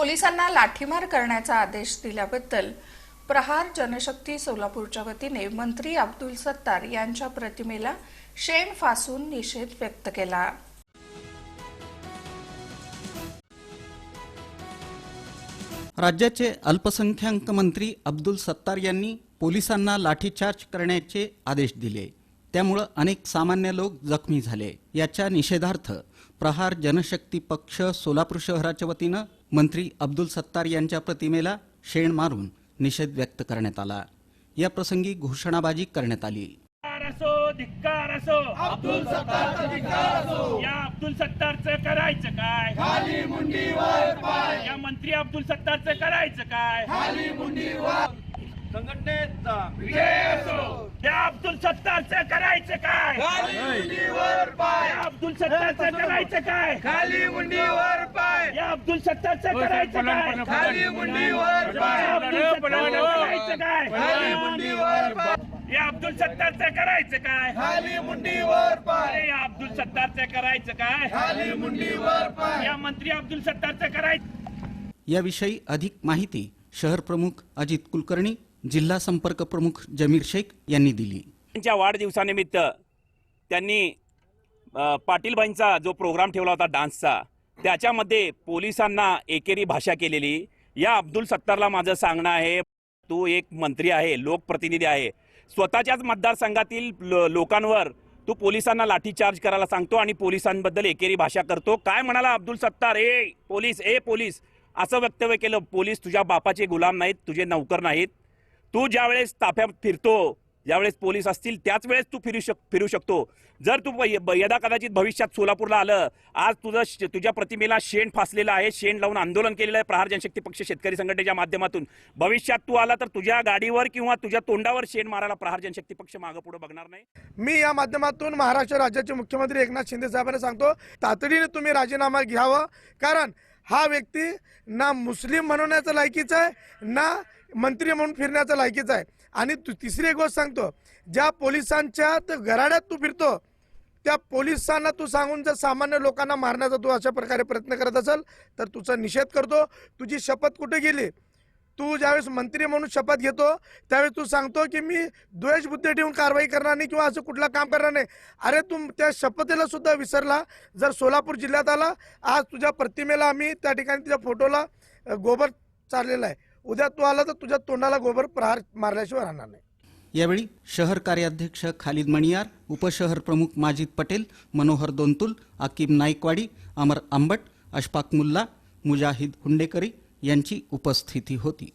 पोलिसांना लाठीमार करण्याचा आदेश दिल्याबद्दल प्रहार जनशक्ती सोलापूरच्या वतीने मंत्री अब्दुल सत्तार यांच्या प्रतिमेला शेण फासून निषेध व्यक्त केला. राज्याचे अल्पसंख्याक मंत्री अब्दुल सत्तार यांनी पोलिसांना लाठीचार्ज करण्याचे आदेश दिले. त्यामुळं अनेक सामान्य लोक जखमी झाले. याच्या निषेधार्थ प्रहार जनशक्ती पक्ष सोलापूर शहराच्या वतीनं मंत्री अब्दुल सत्तार यांच्या प्रतिमेला शेण मारून निषेध व्यक्त करण्यात आला. या प्रसंगी घोषणाबाजी करण्यात आली. धिक्कार असो धिक्कार असो. अब्दुल सत्तार या अब्दुल सत्तारचं करायचं काय? खाली पाय. या मंत्री अब्दुल सत्तारचं करायचं काय? खाली मुंडीवर. संघटनेचा विजय. या अब्दुल सत्तारचं करायचं काय? खाली मुंडीवर पाय. या अब्दुल सत्तारचं करायचं काय? खाली मुंडीवर पाय. या अब्दुल सत्तारचं करायचं काय? खाली मुंडीवर पाय. अब्दुल सत्तारचं करायचं काय? खाली मुंडीवर पाय. या अब्दुल सत्तारचं करायचं काय? खाली मुंडीवर पाय. या अब्दुल सत्तारचं करायचं काय? खाली मुंडीवर पाय. या मंत्री अब्दुल सत्तारचं करायचं. याविषयी अधिक माहिती शहर प्रमुख अजित कुलकर्णी जिल्हा संपर्क प्रमुख जमीर शेख यांनी दिली. त्यांच्या वाढदिवसानिमित्त त्यांनी पाटीलबाईंचा जो प्रोग्राम ठेवला होता डान्सचा त्याच्यामध्ये पोलिसांना एकेरी भाषा केलेली. या अब्दुल सत्तारला माझं सांगणं आहे तू एक मंत्री आहे लोकप्रतिनिधी आहे. स्वतःच्याच मतदारसंघातील लोकांवर तू पोलिसांना लाठीचार्ज करायला सांगतो आणि पोलिसांबद्दल एकेरी भाषा करतो. काय म्हणाला अब्दुल सत्तार? ए पोलीस ए पोलीस. असं वक्तव्य केलं. पोलीस तुझ्या बापाचे गुलाम नाहीत तुझे नौकर नाहीत. तू ज्यावेळेस ताफ्यात फिरतो ज्यावेळेस पोलीस असतील त्याच वेळेस तू फिरू शक फिरू शकतो. जर तू यदा कदाचित भविष्यात सोलापूरला आलं आज तुझं तुझ्या प्रतिमेला शेण फासलेलं आहे शेण लावून आंदोलन केलेलं आहे प्रहार जनशक्ती पक्ष शेतकरी संघटनेच्या माध्यमातून. भविष्यात तू आला तर तुझ्या गाडीवर किंवा तुझ्या तोंडावर शेण मारायला प्रहार जनशक्ती पक्ष मागं पुढे बघणार नाही. मी या माध्यमातून महाराष्ट्र राज्याचे मुख्यमंत्री एकनाथ शिंदे साहेबांना सांगतो तातडीने तुम्ही राजीनामा घ्यावं. कारण हा व्यक्ती ना मुस्लिम म्हणण्याचा लायकीचा आहे ना मंत्री म्हणून फिरण्याचा लायकीचा आहे. आणि तू तिसरी एक गोष्ट सांगतो ज्या पोलिसांच्या त- घराड्यात तू फिरतो त्या पोलिसांना तू सांगून जर सामान्य लोकांना मारण्याचा तू अशा प्रकारे प्रयत्न करत असेल तर तुझा निषेध करतो. तुझी शपथ कुठे गेली? तू ज्यावेळेस मंत्री म्हणून शपथ घेतो त्यावेळेस तू सांगतो की मी द्वेष बुद्धी ठेवून कारवाई करणार नाही किंवा असं कुठलं काम करणार नाही. अरे तू त्या शपथेला सुद्धा विसरला. जर सोलापूर जिल्ह्यात आला आज तुझ्या प्रतिमेला आम्ही त्या ठिकाणी तुझ्या फोटोला गोबर चाललेला आहे. उद्या तू आला तर तुझ्या तोंडाला गोबर प्रहार मारल्याशिवाय राहणार नाही. यावेळी शहर कार्याध्यक्ष खालिद मणियार उपशहर प्रमुख माजिद पटेल मनोहर दोंतुल आकिब नाईकवाडी अमर आंबट अशफाक मुल्ला मुजाहिद हुंडेकरी यांची उपस्थिती होती.